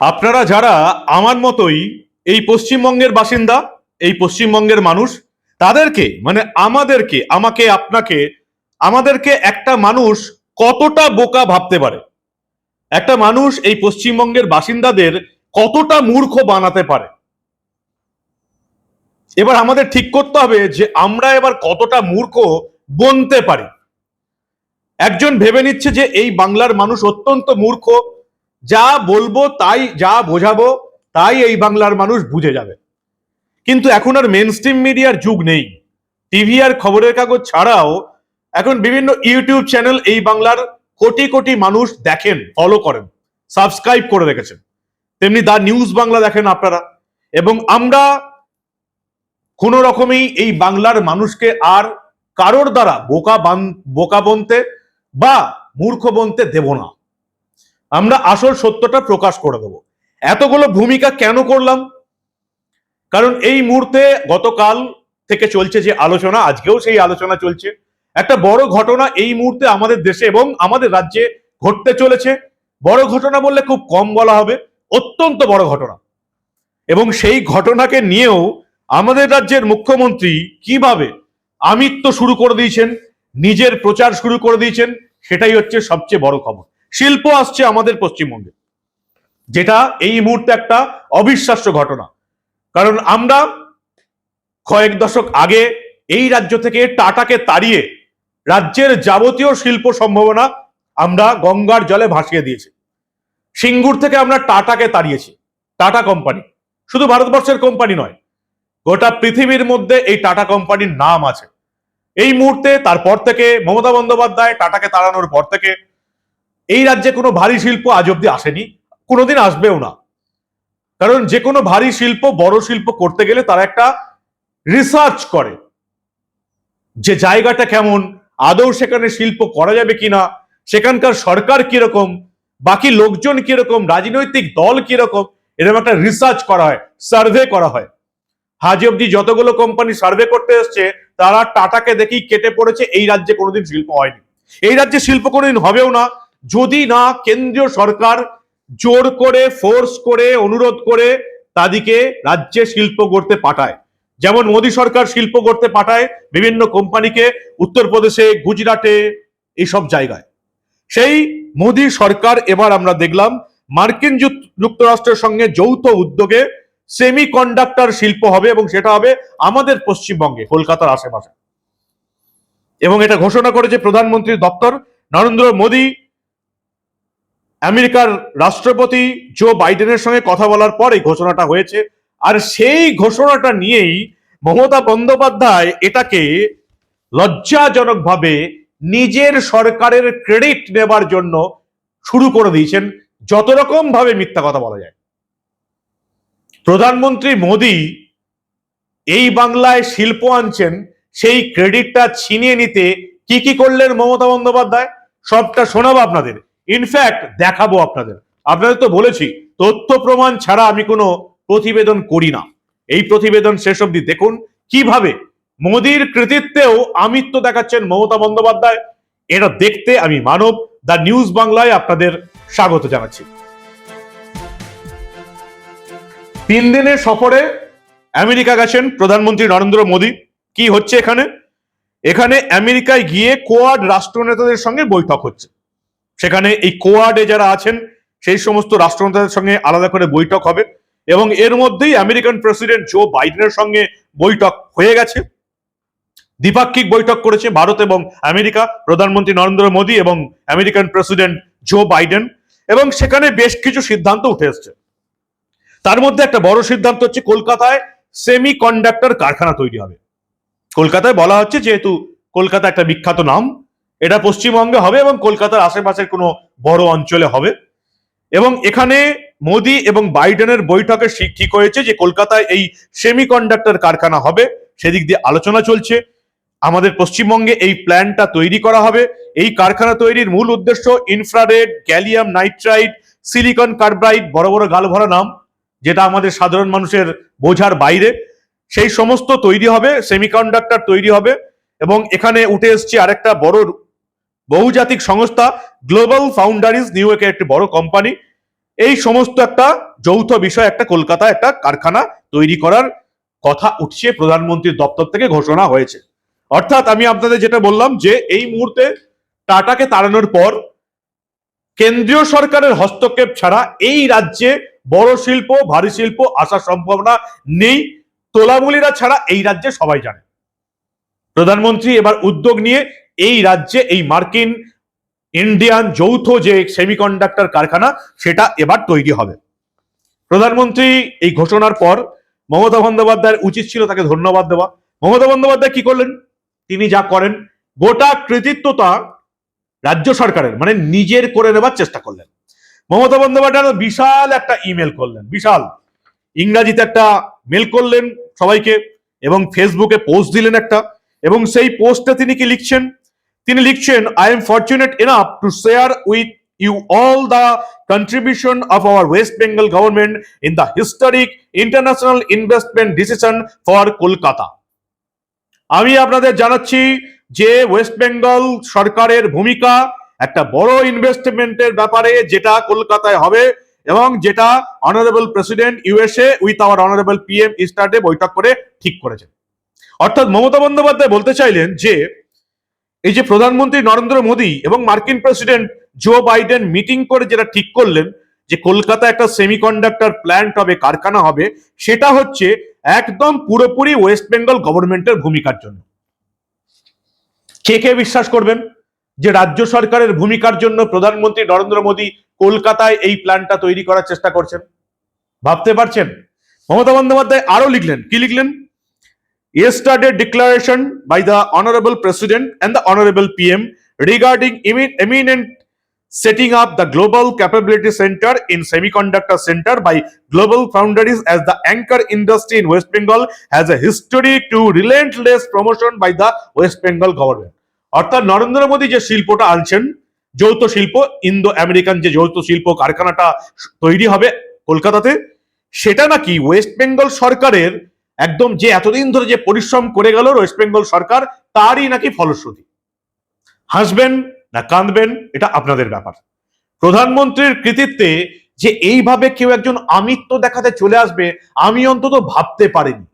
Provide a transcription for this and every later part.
আপনারা যারা আমার মতোই এই পশ্চিমবঙ্গের বাসিন্দা, এই পশ্চিমবঙ্গের মানুষ, তাদেরকে মানে আমাদেরকে, আমাকে, আপনাকে, আমাদেরকে একটা মানুষ কতটা বোকা ভাবতে পারে? একটা মানুষ এই পশ্চিমবঙ্গের বাসিন্দাদের কতটা মূর্খ বানাতে পারে? এবার আমাদের ঠিক করতে হবে যে আমরা এবার কতটা মূর্খ বনতে পারি। একজন ভেবে নিচ্ছে যে এই বাংলার মানুষ অত্যন্ত মূর্খ যা বলব তাই, যা বোঝাবো, তাই এই বাংলার মানুষ বুঝে যাবে। কিন্তু এখন আর মেন স্ট্রিম মিডিয়ার যুগ নেই। টিভি আর খবরের কাগজ ছাড়াও এখন বিভিন্ন ইউটিউব চ্যানেল এই বাংলার কোটি কোটি মানুষ দেখেন ফলো করেন সাবস্ক্রাইব করে রেখেছেন। তেমনি দা নিউজ বাংলা দেখেন আপনারা। এবং আমরা কোনো রকমেই এই বাংলার মানুষকে আর কারোর দ্বারা বোকা বান বোকা বনতে বা মূর্খ বনতে দেব না। আমরা আসল সত্যটা প্রকাশ করে দেব। এতগুলো ভূমিকা কেন করলাম? কারণ এই মুহূর্তে গতকাল থেকে চলছে যে আলোচনা, আজকেও সেই আলোচনা চলছে। একটা বড় ঘটনা এই মুহূর্তে আমাদের দেশে এবং আমাদের রাজ্যে ঘটতে চলেছে। বড় ঘটনা বললে খুব কম বলা হবে, অত্যন্ত বড় ঘটনা। এবং সেই ঘটনাকে নিয়েও আমাদের রাজ্যের মুখ্যমন্ত্রী কীভাবে আমিত্ব শুরু করে দিয়েছেন, নিজের প্রচার শুরু করে দিয়েছেন, সেটাই হচ্ছে সবচেয়ে বড় খবর। শিল্প আসছে আমাদের পশ্চিমবঙ্গে। যেটা এই মুহূর্তে একটা অবিশ্বাস্য ঘটনা। কারণ আমরা কয়েক দশক আগে এই রাজ্য থেকে টাটাকে তাড়িয়ে রাজ্যের যাবতীয় শিল্প সম্ভাবনা আমরা গঙ্গার জলে ভাসিয়ে দিয়েছি। সিঙ্গুর থেকে আমরা টাটাকে তাড়িয়েছি, টাটা কোম্পানি। শুধু ভারতবর্ষের কোম্পানি নয়, গোটা পৃথিবীর মধ্যে এই টাটা কোম্পানির নাম আছে। এই মুহূর্তে তারপর থেকে মমতা বন্দ্যোপাধ্যায় টাটাকে তাড়ানোর পর থেকে এই রাজ্যে কোনো ভারী শিল্প আজ অব্দি আসেনি, কোনোদিন আসবেও না। কারণ যে কোনো ভারী শিল্প, বড় শিল্প করতে গেলে তারা একটা রিসার্চ করে যে জায়গাটা কেমন, আদৌ সেখানে শিল্প করা যাবে কিনা, সেখানকার সরকার কীরকম, বাকি লোকজন কীরকম, রাজনৈতিক দল কীরকম, এরকম একটা রিসার্চ করা হয় সার্ভে করা হয়। হাজি অব্দি যতগুলো কোম্পানি সার্ভে করতে এসছে, তারা টাটাকে দেখেই কেটে পড়েছে, এই রাজ্যে কোনোদিন শিল্প হয়নি। এই রাজ্যে শিল্প কোনোদিন হবেও না যদি না কেন্দ্রীয় সরকার জোর করে ফোর্স করে, অনুরোধ করে তাদেরকে রাজ্যে শিল্প করতে পাঠায়। যেমন মোদী সরকার শিল্প করতে পাঠায় বিভিন্ন কোম্পানিকে উত্তরপ্রদেশে, গুজরাটে, এইসব জায়গায়। সেই মোদী সরকার এবার আমরা দেখলাম মার্কিন যুক- যুক্তরাষ্ট্রের সঙ্গে যৌথ উদ্যোগে সেমি কন্ডাক্টর শিল্প হবে এবং সেটা হবে আমাদের পশ্চিমবঙ্গে, কলকাতার আশেপাশে। এবং এটা ঘোষণা করেছে প্রধানমন্ত্রীর দপ্তর নরেন্দ্র মোদী আমেরিকার রাষ্ট্রপতি জো বাইডেনের সঙ্গে কথা বলার পর এই ঘোষণাটা হয়েছে। আর সেই ঘোষণাটা নিয়েই মমতা বন্দ্যোপাধ্যায় এটাকে লজ্জাজনকভাবে নিজের সরকারের ক্রেডিট নেবার জন্য শুরু করে দিয়েছেন, যত রকম ভাবে মিথ্যা কথা বলা যায়। প্রধানমন্ত্রী মোদী এই বাংলায় শিল্প আনছেন, সেই ক্রেডিটটা ছিনিয়ে নিতে কি কি করলেন মমতা বন্দ্যোপাধ্যায়? সবটা শোনাবো আপনাদের। ইনফ্যাক্ট দেখাবো আপনাদের। আপনাদের তো বলেছি, তথ্য প্রমাণ ছাড়া আমি কোনো প্রতিবেদন করি না। এই প্রতিবেদন শেষ অব্দি দেখুন, কীভাবে মোদির কৃতিত্বেও আমিত্ব দেখাচ্ছেন মমতা বন্দ্যোপাধ্যায়। এটা দেখতে আমি মানব দ্য নিউজ বাংলায় আপনাদের স্বাগত জানাচ্ছি। তিন দিনের সফরে আমেরিকা গেছেন প্রধানমন্ত্রী নরেন্দ্র মোদী। কি হচ্ছে এখানে? এখানে আমেরিকায় গিয়ে কোয়াড রাষ্ট্রনেতাদের সঙ্গে বৈঠক হচ্ছে। সেখানে এই কোয়াডে যারা আছেন, সেই সমস্ত রাষ্ট্রনেতাদের সঙ্গে আলাদা করে বৈঠক হবে এবং এর মধ্যেই আমেরিকান প্রেসিডেন্ট জো বাইডেনের সঙ্গে বৈঠক হয়ে গেছে। দ্বিপাক্ষিক বৈঠক করেছে ভারত এবং আমেরিকা, প্রধানমন্ত্রী নরেন্দ্র মোদী এবং আমেরিকান প্রেসিডেন্ট জো বাইডেন এবং সেখানে বেশ কিছু সিদ্ধান্ত উঠে এসছে। তার মধ্যে একটা বড় সিদ্ধান্ত হচ্ছে কলকাতায় সেমি কন্ডাক্টর কারখানা তৈরি হবে। কলকাতায় বলা হচ্ছে যেহেতু কলকাতা একটা বিখ্যাত নাম এটা পশ্চিমবঙ্গে হবে এবং কলকাতার আশেপাশের কোনো বড় অঞ্চলে হবে। এবং এখানে মোদি এবং বাইডেনের বৈঠকে ঠিক হয়েছে যে কলকাতায় এই সেমি কন্ডাক্টর কারখানা হবে। সেদিক দিয়ে আলোচনা চলছে। আমাদের পশ্চিমবঙ্গে এই প্ল্যানটা তৈরি করা হবে। এই কারখানা তৈরির মূল উদ্দেশ্য infrared gallium nitride silicon carbide বড় বড় গাল ভরা নাম, যেটা আমাদের সাধারণ মানুষের বোঝার বাইরে। সেই সমস্ত তৈরি হবে সেমিকন্ডাক্টর তৈরি হবে। এবং এখানে উঠে এসছে আরেকটা বড় বহুজাতিক সংস্থা গ্লোবাল ফাউন্ডারিজ নিউ ইয়র্কের একটি বড় কোম্পানি এই সমস্ত একটা যৌথ বিষয়, একটা কলকাতা, একটা কারখানা তৈরি করার কথা উঠছে প্রধানমন্ত্রীর দপ্তর থেকে ঘোষণা হয়েছে। অর্থাৎ আমি আপনাদের যেটা বললাম যে এই মুহূর্তে টাটাকে তাড়ানোর পর কেন্দ্রীয় সরকারের হস্তক্ষেপ ছাড়া এই রাজ্যে বড় শিল্প, ভারী শিল্প আসার সম্ভাবনা নেই। তোলামুলিরা ছাড়া এই রাজ্যে সবাই জানে। প্রধানমন্ত্রী এবার উদ্যোগ নিয়ে এই রাজ্যে এই মার্কিন ইন্ডিয়ান যৌথ যে সেমিকন্ডাক্টর কারখানা, সেটা এবার তৈরি হবে। প্রধানমন্ত্রী এই ঘোষণার পর মমতা বন্দ্যোপাধ্যায়ের উচিত ছিল তাকে ধন্যবাদ দেওয়া। মমতা বন্দ্যোপাধ্যায় কি করলেন? তিনি যা করেন, গোটা কৃতিত্বতা রাজ্য সরকারের মানে নিজের করে নেবার চেষ্টা করলেন। মমতা বন্দ্যোপাধ্যায় বিশাল একটা ইমেল করলেন, বিশাল। ইংরাজিতে একটা মেল করলেন সবাইকে এবং ফেসবুকে পোস্ট দিলেন একটা, এবং সেই পোস্টে তিনি কি লিখছেন? তিনি লিখছেন I am fortunate enough to share with you all the contribution of our West Bengal government in the historic international investment decision for Kolkata আমি আপনাদের জানাচ্ছি যে ওয়েস্ট বেঙ্গল সরকারের ভূমিকা একটা বড় ইনভেস্টমেন্টের ব্যাপারে যেটা কলকাতায় হবে এবং যেটা honourable president USA with our honourable PM ইস্টার্টে বৈঠক করে ঠিক করেছেন। অর্থাৎ মমতা বন্দ্যোপাধ্যায় বলতে চাইলেন যে এই যে প্রধানমন্ত্রী নরেন্দ্র মোদী এবং মার্কিন প্রেসিডেন্ট জো বাইডেন মিটিং করে যেটা ঠিক করলেন যে কলকাতা একটা সেমিকন্ডাক্টর প্ল্যান্ট হবে, কারখানা হবে, সেটা হচ্ছে একদম পুরোপুরি ওয়েস্ট বেঙ্গল গভর্নমেন্টের ভূমিকার জন্য। কে কে বিশ্বাস করবেন যে রাজ্য সরকারের ভূমিকার জন্য প্রধানমন্ত্রী নরেন্দ্র মোদী কলকাতায় এই প্ল্যানটা তৈরি করার চেষ্টা করছেন? ভাবতে পারছেন? মমতা বন্দ্যোপাধ্যায় আরও লিখলেন। কি লিখলেন? Yesterday declaration by the honorable president and the honorable pm regarding imminent setting up the global capability center in semiconductor center by global foundries as the anchor industry in west bengal has a history to relentless promotion by the west bengal government অর্থাৎ নরেন্দ্র মোদী যে শিল্পটা আনছেন যৌথ শিল্প Indo American যে যৌথ শিল্প কারখানাটা তৈরি হবে কলকাতাতে সেটা নাকি ওয়েস্ট বেঙ্গল সরকারের একদম যে এতদিন ধরে যে পরিশ্রম করে গেল ওয়েস্ট বেঙ্গল সরকার, তারই নাকি ফলশ্রুতি। হাসবেন না কাঁদবেন, এটা আপনাদের ব্যাপার। প্রধানমন্ত্রীর কৃতিত্বে যে এইভাবে কেউ একজন আমিত্ব দেখাতে চলে আসবে, আমি অন্তত ভাবতে পারিনি।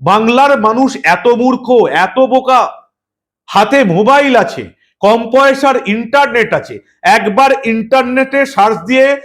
বাংলার মানুষ এত মূর্খ, এত বোকা। হাতে মোবাইল আছে, কম পয়সার ইন্টারনেট আছে। একবার ইন্টারনেটে সার্চ দিয়ে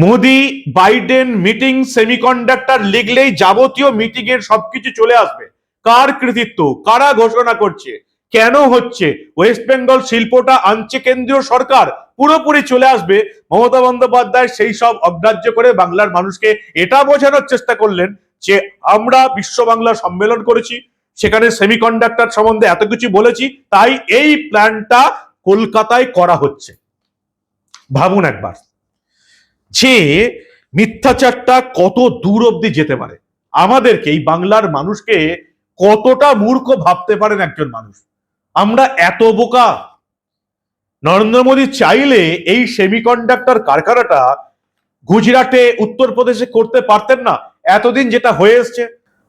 মোদি বাইডেন মিটিং সেমিকন্ডাক্টর লিখলেই যাবতীয় মিটিং এর সবকিছু চলে আসবে। কার কৃতিত্ব? কারা ঘোষণা করছে? কেন হচ্ছে? ওয়েস্ট বেঙ্গল শিল্পটা আনছে কেন্দ্রীয় সরকার। পুরোপুরি চলে আসবে। মমতা বন্দ্যোপাধ্যায় সেই সব অগ্রাহ্য করে বাংলার মানুষকে এটা বোঝানোর চেষ্টা করলেন যে আমরা বিশ্ব বাংলা সম্মেলন করেছি, সেখানে সেমিকন্ডাক্টর সম্বন্ধে এত কিছু বলেছি, তাই এই প্ল্যানটা কলকাতায় করা হচ্ছে। ভাবুন একবার। যে মিথ্যাচারটা কত দূর অব্দি যেতে পারে? আমাদেরকে, এই বাংলার মানুষকে কতটা মূর্খ ভাবতে পারেন একজন মানুষ? আমরা এত বোকা। নরেন্দ্র মোদী চাইলে এই সেমিকন্ডাক্টর কারখানাটা গুজরাটে, উত্তরপ্রদেশে করতে পারতেন না। এতদিন যেটা হয়ে এসছে।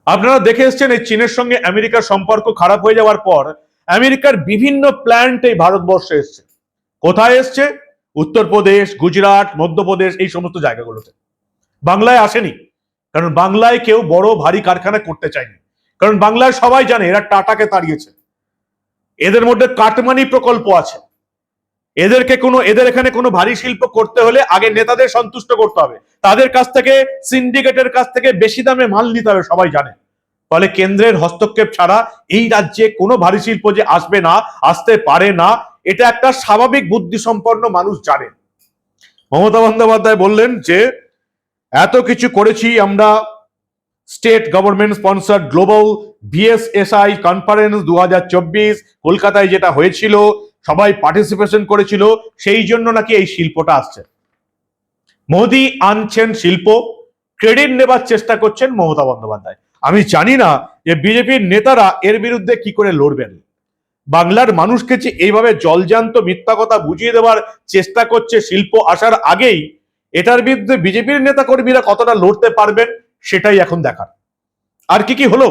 আপনারা দেখে এসছেন এই চীনের সঙ্গে আমেরিকার সম্পর্ক খারাপ হয়ে যাওয়ার পর আমেরিকার বিভিন্ন প্ল্যান্ট এই ভারতবর্ষে এসছে। কোথায় এসছে? উত্তরপ্রদেশ, গুজরাট, মধ্যপ্রদেশ, এই সমস্ত জায়গাগুলোতে। বাংলায় আসেনি। কারণ বাংলায় কেউ বড় ভারী কারখানা করতে চায়নি। কারণ বাংলায় সবাই জানে এরা টাটাকে তাড়িয়েছে। এদের মধ্যে কাটমানি প্রকল্প আছে। এদেরকে কোনো, এদের এখানে কোনো ভারী শিল্প করতে হলে আগে নেতাদের সন্তুষ্ট করতে হবে। তাদের কাছ থেকে, সিন্ডিকেটের কাছ থেকে বেশি দামে মাল নিতে হবে, সবাই জানে। ফলে কেন্দ্রের হস্তক্ষেপ ছাড়া এই রাজ্যে কোনো ভারী শিল্প যে আসবে না, আসতে পারে না এটা একটা স্বাভাবিক বুদ্ধি সম্পন্ন মানুষ জানে। মমতা বন্দ্যোপাধ্যায় বললেন যে, এত কিছু করেছি আমরা state government sponsor global BSSI conference দু হাজার চব্বিশ, কলকাতায় যেটা হয়েছিল, সবাই পার্টিসিপেশন করেছিল, সেই জন্য নাকি এই শিল্পটা আসছে। মোদি আনছেন শিল্প, ক্রেডিট নেবার চেষ্টা করছেন মমতা বন্দ্যোপাধ্যায়। আমি জানি না যে বিজেপির নেতারা এর বিরুদ্ধে কি করে লড়বেন। বাংলার মানুষকে যে এইভাবে জলজান্ত মিথ্যা কথা বুঝিয়ে দেওয়ার চেষ্টা করছে শিল্প আসার আগেই, এটার বিরুদ্ধে বিজেপির নেতা কর্মীরা কতটা লড়তে পারবেন সেটাই এখন দেখার। আর কি কি হলো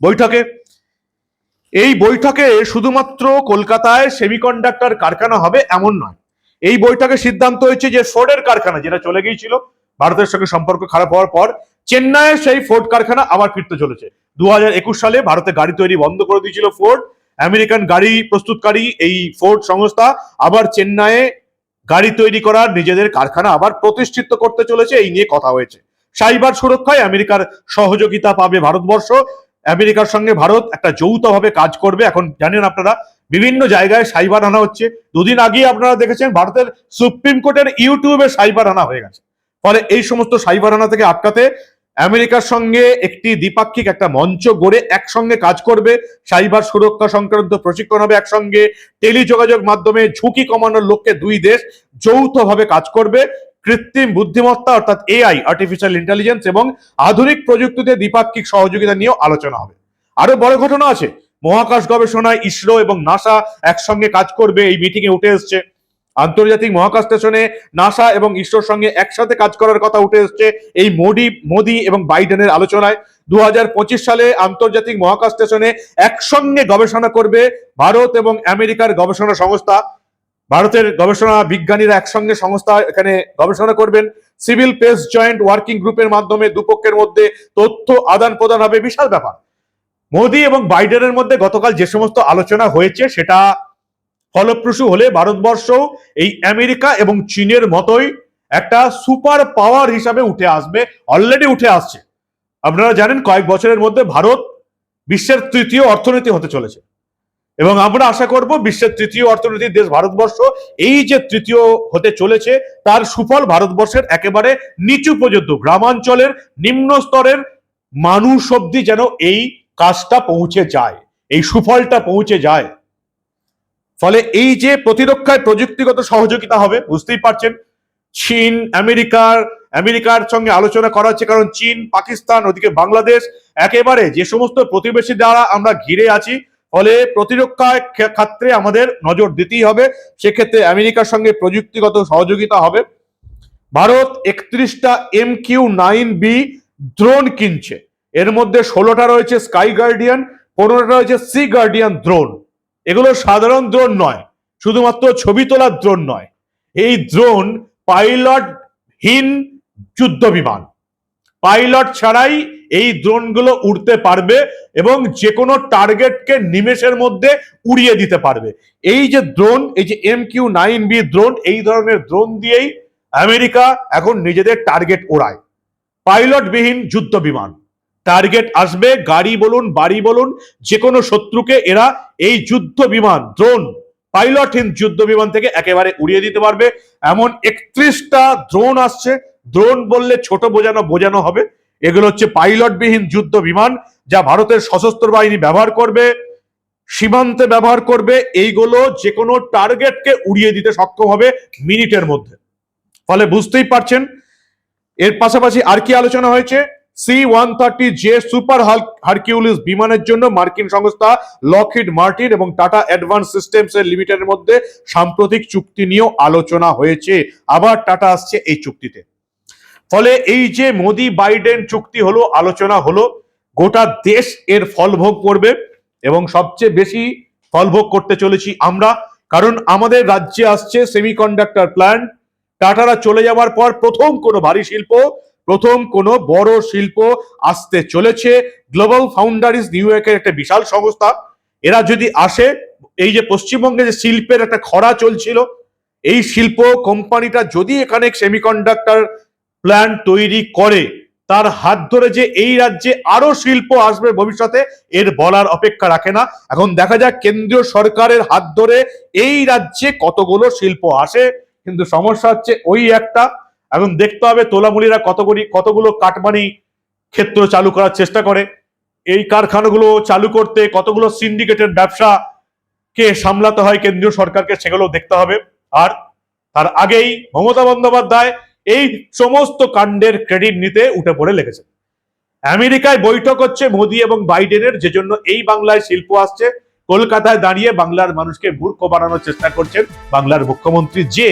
বৈঠকে? এই বৈঠকে শুধুমাত্র কলকাতায় সেমিকন্ডাক্টর কারখানা হবে এমন নয়। এই বৈঠকে সিদ্ধান্ত হয়েছে যে ফোর্ডের কারখানা, যেটা চলে গিয়েছিল, ভারতের সঙ্গে সম্পর্ক খারাপ হওয়ার পর, চেন্নাইয়ের সেই ফোর্ড কারখানা আবার ফিরতে চলেছে। দু হাজার একুশ সালে ভারতে গাড়ি তৈরি বন্ধ করে দিয়েছিল ফোর্ড আমেরিকান গাড়ি প্রস্তুতকারী এই ফোর্ড সংস্থা আবার চেন্নাইয়ে গাড়ি তৈরি করার নিজেদের কারখানা আবার প্রতিষ্ঠিত করতে চলেছে, এই নিয়ে কথা হয়েছে। সাইবার সুরক্ষায় আমেরিকার সহযোগিতা পাবে ভারতবর্ষ। আমেরিকার সঙ্গে ভারত একটা যৌথভাবে কাজ করবে। এখন জানেন আপনারা, বিভিন্ন জায়গায় সাইবার আনা হচ্ছে। দুদিন আগে আপনারা দেখেছেন, ভারতের সুপ্রিম কোর্টের ইউটিউবে সাইবার আনা হয়ে গেছে। ফলে এই সমস্ত সাইবার আনা থেকে আটকাতে আমেরিকার সঙ্গে একটি দ্বিপাক্ষিক একটা মঞ্চ গড়ে একসঙ্গে কাজ করবে। সাইবার সুরক্ষা সংক্রান্ত প্রশিক্ষণ হবে একসঙ্গে। টেলিযোগাযোগ মাধ্যমে ঝুঁকি কমানোর লক্ষ্যে দুই দেশ যৌথভাবে কাজ করবে। কৃত্রিম বুদ্ধিমত্তা অর্থাৎ এআই আর্টিফিশিয়াল ইন্টেলিজেন্স এবং আধুনিক প্রযুক্তিতে দ্বিপাক্ষিক সহযোগিতা নিয়েও আলোচনা হবে। আরও বড় ঘটনা আছে। মহাকাশ গবেষণায় ইসরো এবং নাসা একসঙ্গে কাজ করবে, এই মিটিং এ উঠে এসছে। আন্তর্জাতিক মহাকাশ স্টেশনে নাসা এবং ইসরোর সঙ্গে একসাথে কাজ করার কথা উঠে এসছে এই মোদি মোদি এবং বাইডেনের আলোচনায়। দু হাজার পঁচিশ সালে আন্তর্জাতিক মহাকাশ স্টেশনে একসঙ্গে গবেষণা করবে ভারত এবং আমেরিকার গবেষণা সংস্থা। ভারতের গবেষণা বিজ্ঞানীরা একসঙ্গে সংস্থা এখানে গবেষণা করবেন। সিভিল পেস জয়েন্ট ওয়ার্কিং গ্রুপের মাধ্যমে দুপক্ষের মধ্যে তথ্য আদান প্রদান হবে বিশাল ব্যাপার। মোদি এবং বাইডেনের মধ্যে গতকাল যে সমস্ত আলোচনা হয়েছে সেটা ফলপ্রসূ হলে ভারতবর্ষ এই আমেরিকা এবং চীনের মতোই একটা সুপার পাওয়ার হিসাবে উঠে আসবে অলরেডি উঠে আসছে। আপনারা জানেন কয়েক বছরের মধ্যে ভারত বিশ্বের তৃতীয় অর্থনীতি হতে চলেছে। এবং আমরা আশা করব বিশ্বের তৃতীয় অর্থনীতির দেশ ভারতবর্ষ এই যে তৃতীয় হতে চলেছে, তার সুফল ভারতবর্ষের একেবারে নিচু পর্যন্ত, গ্রামাঞ্চলের নিম্ন স্তরের মানুষ অব্দি যেন এই কাজটা পৌঁছে যায়, এই সুফলটা পৌঁছে যায়। ফলে এই যে প্রতিরক্ষায় প্রযুক্তিগত সহযোগিতা হবে, বুঝতেই পারছেন, চীন, আমেরিকার আমেরিকার সঙ্গে আলোচনা করা হচ্ছে, কারণ চীন, পাকিস্তান, ওদিকে বাংলাদেশ, একেবারে যে সমস্ত প্রতিবেশী দ্বারা আমরা ঘিরে আছি, ফলে প্রতিরক্ষা ক্ষেত্রে আমাদের নজর দিতেই হবে, সেক্ষেত্রে আমেরিকার সঙ্গে প্রযুক্তিগত সহযোগিতা হবে। Bharat একত্রিশটা M Q nine B drone কিনছে। এর মধ্যে ষোলোটা রয়েছে স্কাই গার্ডিয়ান পনেরোটা রয়েছে সি গার্ডিয়ান ড্রোন এগুলো সাধারণ ড্রোন নয়, শুধুমাত্র ছবি তোলার ড্রোন নয়। এই ড্রোন পাইলটহীন যুদ্ধ বিমান। পাইলট ছাড়াই এই ড্রোনগুলো উড়তে পারবে এবং যে কোনো টার্গেটকে নিমেষের মধ্যে উড়িয়ে দিতে পারবে। এই যে ড্রোন এই যে M Q nine B drone এই ধরনের ড্রোন দিয়েই আমেরিকা এখন নিজেদের টার্গেট ওড়ায়। পাইলটবিহীন যুদ্ধ বিমান। টার্গেট আসবে, গাড়ি বলুন, বাড়ি বলুন যে কোনো শত্রুকে এরা এই যুদ্ধ বিমান ড্রোন পাইলটহীন যুদ্ধ বিমান থেকে একেবারে উড়িয়ে দিতে পারবে। এমন একত্রিশটা ড্রোন আসছে। ড্রোন বললে ছোট বোঝানো বোঝানো হবে। এগুলো হচ্ছে পাইলটবিহীন যুদ্ধ বিমান, যা ভারতের সশস্ত্র বাহিনী ব্যবহার করবে, সীমান্তে ব্যবহার করবে। এইগুলো যে কোনো টার্গেটকে উড়িয়ে দিতে সক্ষম হবে মিনিটের মধ্যে। ফলে বুঝতেই পারছেন, এর পাশাপাশি আর কি আলোচনা হয়েছে? C one thirty J super Hercules বিমানের জন্য মার্কিন সংস্থা লকহিড মার্টিন এবং টাটা অ্যাডভান্স সিস্টেমস এর লিমিটেডের মধ্যে সাম্প্রতিক চুক্তি নিয়েও আলোচনা হয়েছে। আবার টাটা আসছে এই চুক্তিতে। ফলে এই যে মোদি বাইডেন চুক্তি হলো, আলোচনা হলো, গোটা দেশ এর ফলভোগ করবে এবং সবচেয়ে বেশি ফলভোগ করতে চলেছি আমরা। কারণ আমাদের রাজ্যে আসছে সেমিকন্ডাক্টর প্ল্যান্ট টাটারা চলে যাওয়ার পর প্রথম কোনো ভারী শিল্প প্রথম কোনো বড় শিল্প আসতে চলেছে। গ্লোবাল ফাউন্ডারিজ নিউ ইয়র্কের একটা বিশাল সংস্থা। এরা যদি আসে, এই যে পশ্চিমবঙ্গে যে শিল্পের একটা খরা চলছিল, এই শিল্প কোম্পানিটা যদি এখানে সেমিকন্ডাক্টর প্ল্যান্ট তৈরি করে, তার হাত ধরে যে এই রাজ্যে আরও শিল্প আসবে ভবিষ্যতে, এর বলার অপেক্ষা রাখে না। এখন দেখা যাক, কেন্দ্রীয় সরকারের হাত ধরে এই রাজ্যে কতগুলো শিল্প আসে। কিন্তু সমস্যা হচ্ছে ওই একটা এখন দেখতে হবে তোলামুলিরা কতগুলি, কতগুলো কাটমানি ক্ষেত্র চালু করার চেষ্টা করে। এই কারখানাগুলো চালু করতে কতগুলো সিন্ডিকেটের ব্যবসা কে সামলাতে হয় কেন্দ্রীয় সরকারকে সেগুলো দেখতে হবে। আর তার আগেই মমতা বন্দ্যোপাধ্যায় এই সমস্ত কাণ্ডের ক্রেডিট নিতে উঠে পড়ে লেগেছে। আমেরিকায় বৈঠক হচ্ছে মোদী এবং বাইডেনের যে জন্য এই বাংলায় শিল্প আসছে। কলকাতায় দাঁড়িয়ে বাংলার মানুষকে মূর্খ বানানোর চেষ্টা করছেন বাংলার মুখ্যমন্ত্রী যে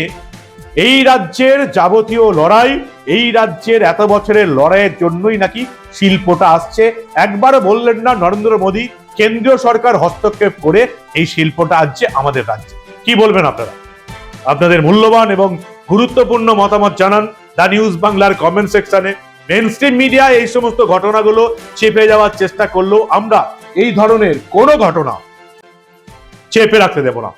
এই রাজ্যের যাবতীয় লড়াই, এই রাজ্যের এত বছরের লড়াইয়ের জন্যই নাকি শিল্পটা আসছে। একবারও বললেন না নরেন্দ্র মোদী, কেন্দ্রীয় সরকার হস্তক্ষেপ করে এই শিল্পটা আসছে আমাদের রাজ্যে। কি বলবেন আপনারা? আপনাদের মূল্যবান এবং গুরুত্বপূর্ণ মতামত জানান দা নিউজ বাংলার কমেন্ট সেকশনে। মেন স্ট্রিম মিডিয়া এই সমস্ত ঘটনাগুলো চেপে যাওয়ার চেষ্টা করলেও আমরা এই ধরনের কোনো ঘটনা চেপে রাখতে দেব না।